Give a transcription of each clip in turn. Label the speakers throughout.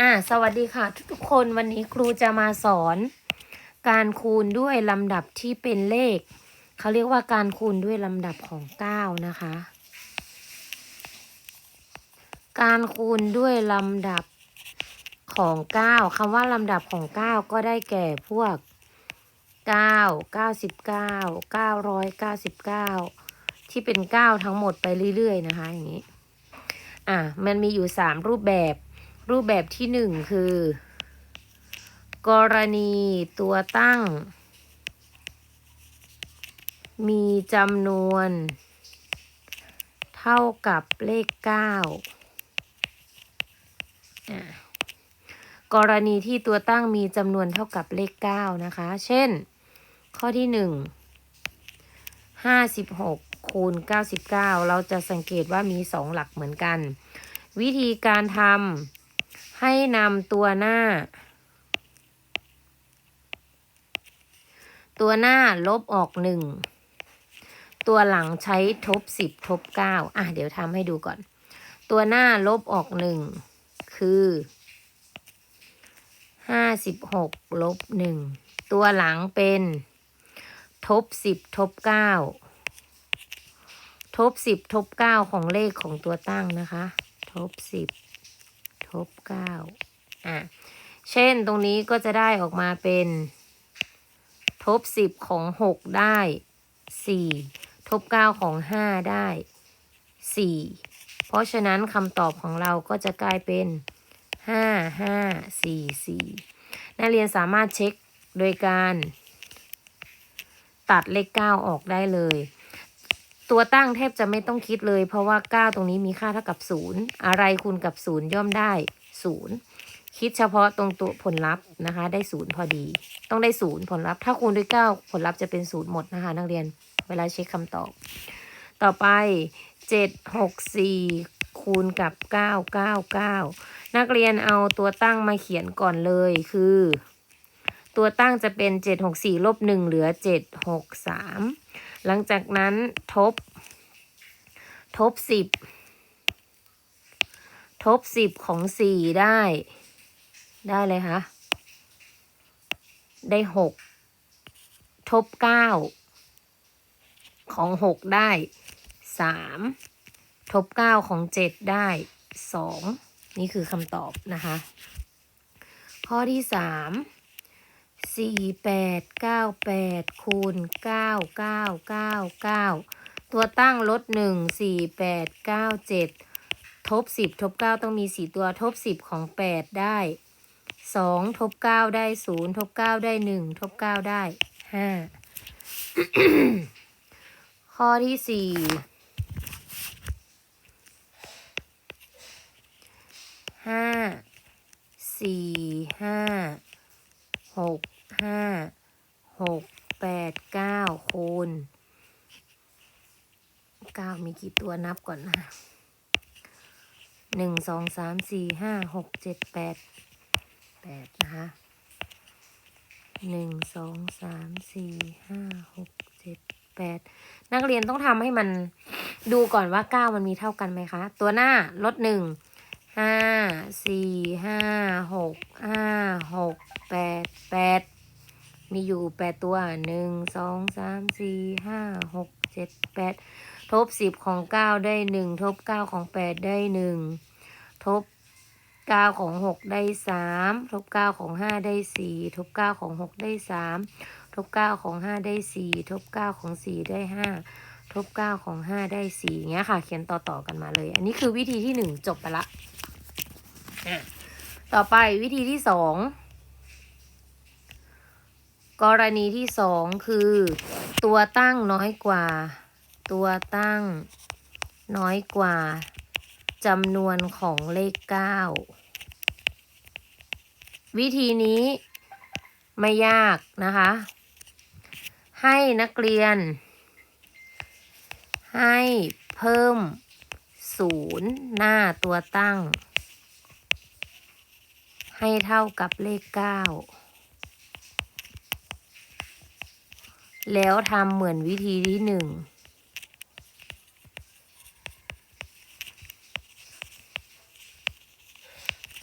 Speaker 1: อ่าสวัสดีค่ะ ทุกๆคนวันนี้ครูจะมาสอน การคูณด้วยลำดับที่เป็นเลข เขาเรียกว่าการคูณด้วยลำดับของเก้านะคะ การคูณด้วยลำดับของเก้าคำว่าลำดับของเก้าก็ได้แก่พวกเก้าเก้าสิบเก้าเก้าร้อยเก้าสิบเก้าที่เป็นเก้าทั้งหมดไปเรื่อยๆ นะคะ อย่างนี้ อะมันมีอยู่สามรูปแบบ รูปแบบที่หนึ่งคือ กรณีตัวตั้ง มีจำนวน เท่ากับเลขเก้ากรณีที่ตัวตั้งมีจำนวนเท่ากับเลขเก้านะคะ เช่น ข้อที่หนึ่งห้าสิบหกคูณเก้าสิบเก้าเราจะสังเกตว่ามีสองหลักเหมือนกัน วิธีการทำ ให้นำตัวหน้า ตัวหน้าลบออกหนึ่งตัวหลังใช้ทบสิบทบเก้าอะ เดี๋ยวทำให้ดูก่อน ตัวหน้าลบออกหนึ่งคือห้าสิบหกลบหนึ่งตัวหลังเป็น ทบสิบทบเก้าทบสิบทบเก้าของเลขของตัวตั้งนะคะ ทบสิบ ทบเก้าอะ เช่นตรงนี้ก็จะได้ออกมาเป็น ทบสิบของหกได้สี่ทบเก้าของห้าได้สี่เพราะฉะนั้นคำตอบของเราก็จะกลายเป็นห้าห้าสี่สี่นักเรียนสามารถเช็คโดยการตัดเลขเก้าออกได้เลย ตัวตั้งแทบจะไม่ต้องคิดเลย เพราะว่า 9 ตรงนี้มีค่าเท่ากับ 0 อะไรคูณกับ 0 ย่อมได้ 0 คิดเฉพาะตรงตัวผลลัพธ์นะคะ ได้ 0 พอดี ต้องได้ 0 ผลลัพธ์ ถ้าคูณด้วย 9 ผลลัพธ์จะเป็น 0 หมดนะคะ นักเรียนเวลาเช็คคำตอบ ต่อไป 7 6 4คูณกับ 9 9 9 นักเรียนเอาตัวตั้งมาเขียนก่อนเลยคือ ตัวตั้งจะเป็น 764ลบ1เหลือ 763 หลังจากนั้นทบ ทบสิบทบสิบของสี่ได้ ได้เลยคะได้หกทบเก้าของหกได้สามทบเก้าของเจ็ดได้สองนี่คือคำตอบนะคะ ข้อที่สาม สี่แปดเก้าแปดคูณเก้าเก้าเก้าเก้าตัวตั้งลดหนึ่งสี่แปดเก้าเจ็ดทบสิบทบเก้าต้องมีสี่ตัวทบสิบของแปดได้สองทบเก้าได้ศูนย์ทบเก้าได้หนึ่งทบเก้าได้ห้าข้อที่สี่ห้าสี่ห้า หกห้าหกแปดเก้าคูณเก้ามีกี่ตัวนับก่อนนะหนึ่งสองสามสี่ห้าหกเจ็ดแปดแปดนะคะหนึ่งสองสามสี่ห้าหกเจ็ดแปดนักเรียนต้องทำให้มันดูก่อนว่าเก้ามันมีเท่ากันไหมคะ ตัวหน้าลดหนึ่งห้าสี่ห้าหกห้าหก มีอยู่แปดตัวหนึ่งสองสามสี่ห้าหกเจ็ดแปดทบสิบของเก้าได้หนึ่งทบเก้าของแปดได้หนึ่งทบเก้าของหกได้สามทบเก้าของห้าได้สี่ทบเก้าของหกได้สามทบเก้าของห้าได้สี่ทบเก้าของสี่ได้ห้าทบเก้าของห้าได้สี่เงี้ยค่ะ เขียนต่อๆกันมาเลย อันนี้คือวิธีที่หนึ่งจบไปละอะต่อไปวิธีที่สอง กรณีที่สองคือ ตัวตั้งน้อยกว่า ตัวตั้งน้อยกว่าจำนวนของเลข 9 วิธีนี้ไม่ยากนะคะ ให้นักเรียน ให้เพิ่มศูนย์หน้าตัวตั้ง ให้เท่ากับเลข 9 แล้วทำเหมือนวิธีที่หนึ่ง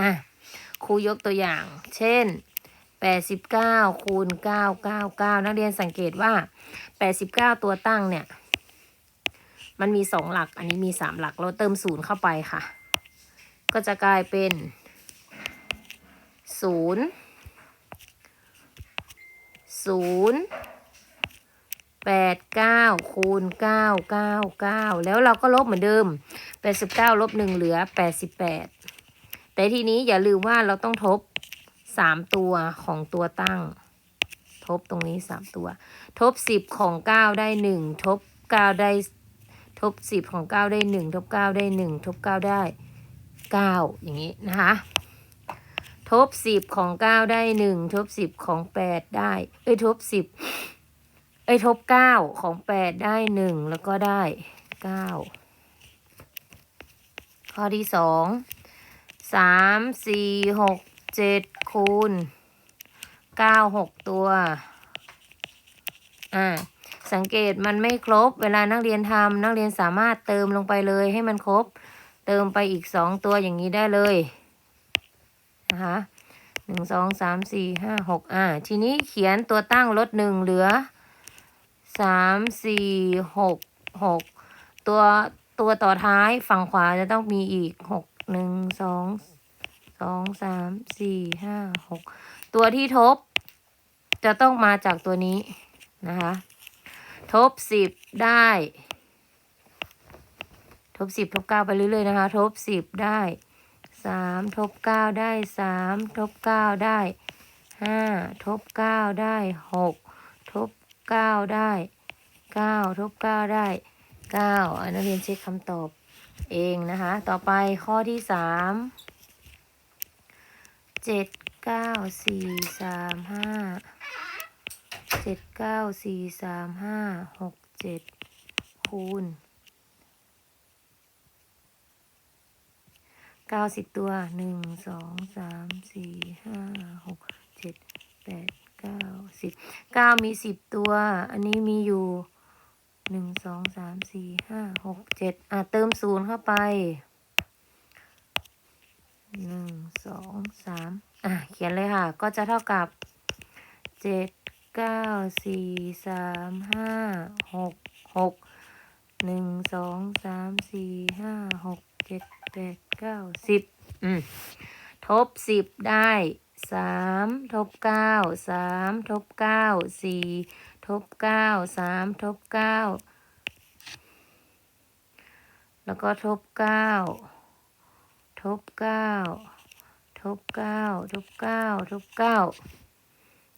Speaker 1: อะครูยกตัวอย่าง เช่น 89คูณ999 นักเรียนสังเกตว่า 89 ตัวตั้งเนี่ย มันมีสองหลัก อันนี้มีสามหลัก เราเติมศูนย์เข้าไปค่ะ ก็จะกลายเป็นศูน ย์ศูนย์แปดเก้าคูณเก้าเก้าเก้าแล้วเราก็ลบเหมือนเดิมแปดสิบเก้าลบหนึ่งเหลือแปดสิบแปดแต่ทีนี้อย่าลืมว่าเราต้องทบสามตัวของตัวตั้ง ทบตรงนี้สามตัว ทบสิบของเก้าได้หนึ่งทบเก้าได้ ทบสิบของเก้าได้หนึ่งทบเก้าได้หนึ่งทบเก้าได้เก้าอย่างนี้นะคะ ทบสิบของเก้าได้หนึ่งทบสิบของแปดได้ เอ้ย ทบสิบ เอ้ยทบเก้าของแปดได้หนึ่งแล้วก็ได้เก้าข้อที่สองสามสี่หกเจ็ดคูณเก้าหกตัวอ่าสังเกตมันไม่ครบ เวลานักเรียนทำนักเรียนสามารถเติมลงไปเลยให้มันครบ เติมไปอีกสองตัวอย่างนี้ได้เลยนะคะหนึ่งสองสามสี่ห้าหกอ่า ทีนี้เขียนตัวตั้งลดหนึ่งเหลือ สามสี่หกหกตัวตัวต่อท้ายฝั่งขวาจะต้องมีอีกหกหนึ่งสองสองสามสี่ห้าหกตัวที่ทบ จะต้องมาจากตัวนี้นะคะ ทบสิบได้ ทบสิบทบเก้าไปเรื่อยๆนะคะ ทบสิบได้สามทบเก้าได้สามทบเก้าได้ห้าทบเก้าได้หกทบ เก้าได้เก้าทบเก้าได้เก้าอันนักเรียนเช็คคำตอบเองนะคะ ต่อไปข้อที่สามเจ็ดเก้าสี่สามห้าเจ็ดเก้าสี่สามห้าหกเจ็ดคูณเก้าสิบตัวหนึ่งสองสามสี่ห้าหกเจ็ดแปด เก้าสิบเก้ามีสิบตัว อันนี้มีอยู่หนึ่งสองสามสี่ห้าหกเจ็ดอะเติมศูนย์เข้าไปหนึ่งสองสามอะเขียนเลยค่ะ ก็จะเท่ากับเจ็ดเก้าสี่สามห้าหกหกหนึ่งสองสามสี่ห้าหกเจ็ดแปดเก้าสิบอืมทบสิบได้ สามทบเก้าสามทบเก้าสี่ทบเก้าสามทบเก้าแล้วก็ทบเก้าทบเก้าทบเก้าทบเก้าทบเก้า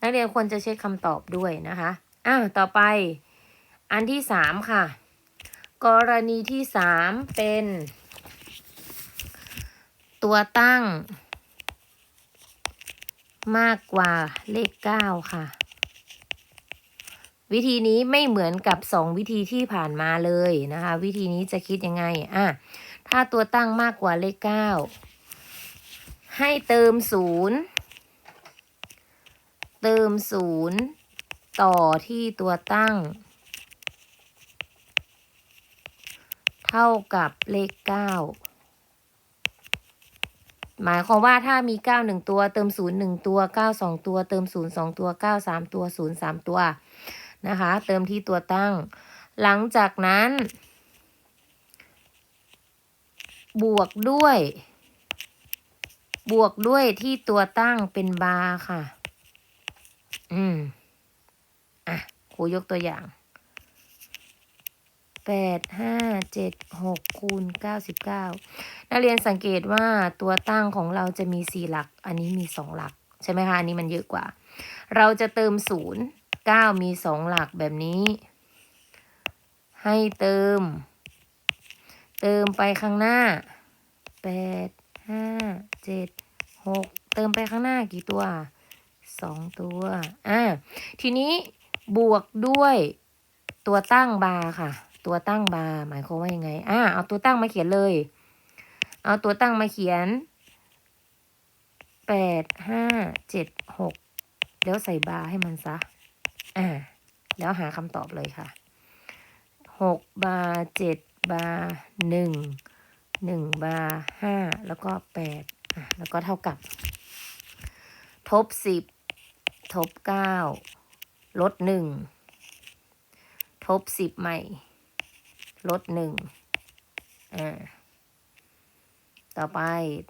Speaker 1: นักเรียนควรจะเช็คคำตอบด้วยนะคะอ้าวต่อไป อันที่สามค่ะ กรณีที่สามเป็น ตัวตั้ง มากกว่าเลขเก้าค่ะ วิธีนี้ไม่เหมือนกับสองวิธีที่ผ่านมาเลยนะคะ วิธีนี้จะคิดยังไงอะถ้าตัวตั้งมากกว่าเลขเก้าให้เติมศูนย์เติมศูนย์ต่อที่ตัวตั้ง เท่ากับเลขเก้า หมายความว่าถ้ามีเก้าหนึ่งตัวเติมศูนย์หนึ่งตัวเก้าสองตัว เติมศูนย์สองตัวเก้าสามตัวศูนย์สามตัวนะคะ เติมที่ตัวตั้ง หลังจากนั้น บวกด้วย บวกด้วยที่ตัวตั้งเป็นบาร์ค่ะ อืม อะครูยกตัวอย่าง แปดห้าเจ็ดหกคูณเก้าสิบเก้านักเรียนสังเกตว่าตัวตั้งของเราจะมีสี่หลัก อันนี้มีสองหลัก ใช่ไหมคะอันนี้มันเยอะกว่า เราจะเติมศูนย์เก้ามีสองหลักแบบนี้ ให้เติม เติมไปข้างหน้าแปดห้าเจ็ดหกเติมไปข้างหน้ากี่ตัวสองตัวอ่าทีนี้บวกด้วยตัวตั้งบาร์ค่ะ ตัวตั้งบาร์หมายความว่ายังไงอ่าเอาตัวตั้งมาเขียนเลย เอาตัวตั้งมาเขียนแปดห้าเจ็ดหกแล้วใส่บาร์ให้มันซะอ่าแล้วหาคำตอบเลยค่ะหกบาร์เจ็ดบาร์หนึ่งหนึ่งบาร์ห้าแล้วก็แปดอะแล้วก็เท่ากับ ทบสิบทบเก้าลดหนึ่งทบสิบใหม่ ลดหนึ่งอ่า ต่อไป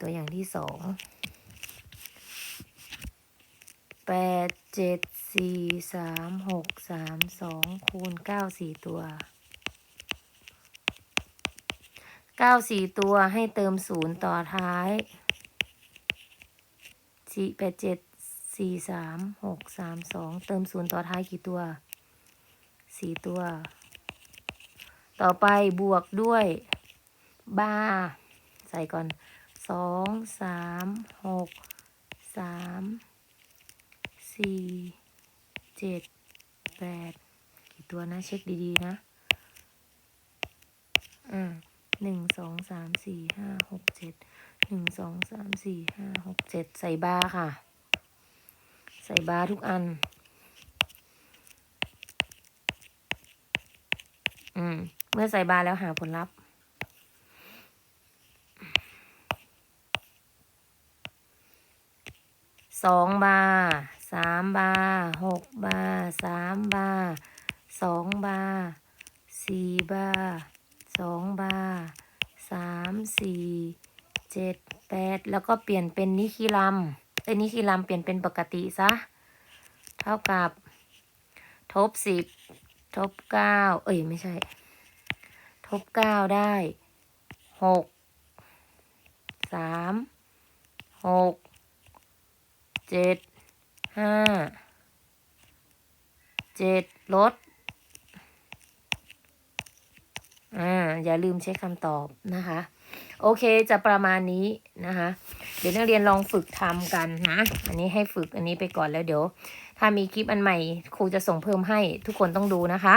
Speaker 1: ตัวอย่างที่สองแปดเจ็ดสี่สามหกสามสองคูณเก้าสี่ตัวเก้าสี่ตัวให้เติมศูนย์ต่อท้ายสี่แปดเจ็ดสี่สามหกสามสองเติมศูนย์ต่อท้ายกี่ตัวสี่ตัว ต่อไปบวกด้วยบาร์ใส่ก่อนสองสามหกสามสี่เจ็ดแปดกี่ตัวนะ เช็คดีๆ นะ อ่าหนึ่งสองสามสี่ห้าหกเจ็ดหนึ่งสองสามสี่ห้าหกเจ็ดใส่บาร์ค่ะ ใส่บาร์ทุกอัน อืม เมื่อใส่บาแล้วหาผลลัพธ์ สองบาสามบาหกบาสามบาสองบาสี่บาสองบาสามสี่เจ็ดแปดแล้วก็เปลี่ยนเป็นนิคิลัมเอ้ยนิคิลัมเปลี่ยนเป็นปกติซะ เท่ากับ ทบสิบทบเก้าเอ้ย ไม่ใช่ ทบเก้าได้หกสามหกเจ็ดห้าเจ็ดลดอ่าอย่าลืมเช็คคำตอบนะคะ โอเคจะประมาณนี้นะคะ เดี๋ยวนักเรียนลองฝึกทำกันนะ อันนี้ให้ฝึกอันนี้ไปก่อนแล้วเดี๋ยว ถ้ามีคลิปอันใหม่ครูจะส่งเพิ่มให้ทุกคนต้องดูนะคะ